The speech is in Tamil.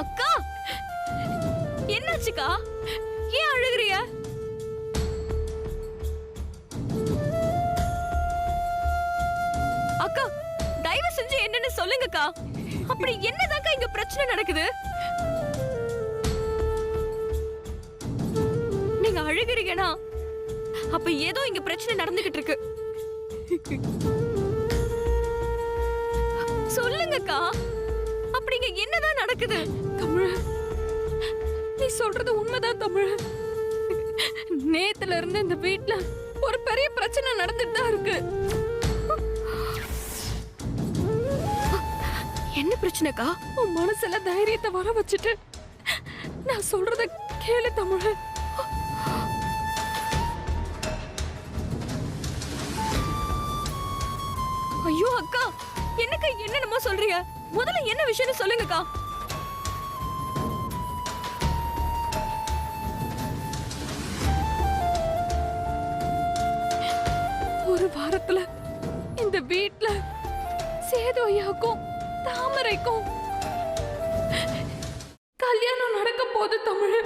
அக்கா! என்னாச்சுக்கா? ஏன் அழுகுறிய அக்கா தயவு செஞ்சு என்னன்னு சொல்லுங்கக்கா. அப்படி என்னதாக்கா இங்க பிரச்சனை நடக்குது? நீங்க அழுகுறீங்கன்னா அப்ப ஏதோ இங்க பிரச்சனை நடந்துகிட்டு இருக்கு சொல்லுங்கக்கா. அப்படிங்க என்னதான் நடக்குது? தமிழ் நீ சொல்றது உண்மைதான் தமிழ். நேத்துல இருந்து இந்த வீட்ல ஒரு பெரிய பிரச்சனை நடந்துட்டு தான் இருக்கு. என்ன பிரச்சனைக்கா? உன் மனசுல தைரியத்தை வர வச்சுட்டு நான் சொல்றத கேளு தமிழ். ஐயோ அக்கா. என்னக்கா என்னென்னமோ சொல்றீங்க? முதல்ல என்ன விஷயம்னு சொல்லுங்கக்கா. ஒரு வாரத்துல இந்த வீட்ல சேது ஐயாக்கும் தாமரைக்கும் கல்யாணம் நடக்க போது தமிழ்.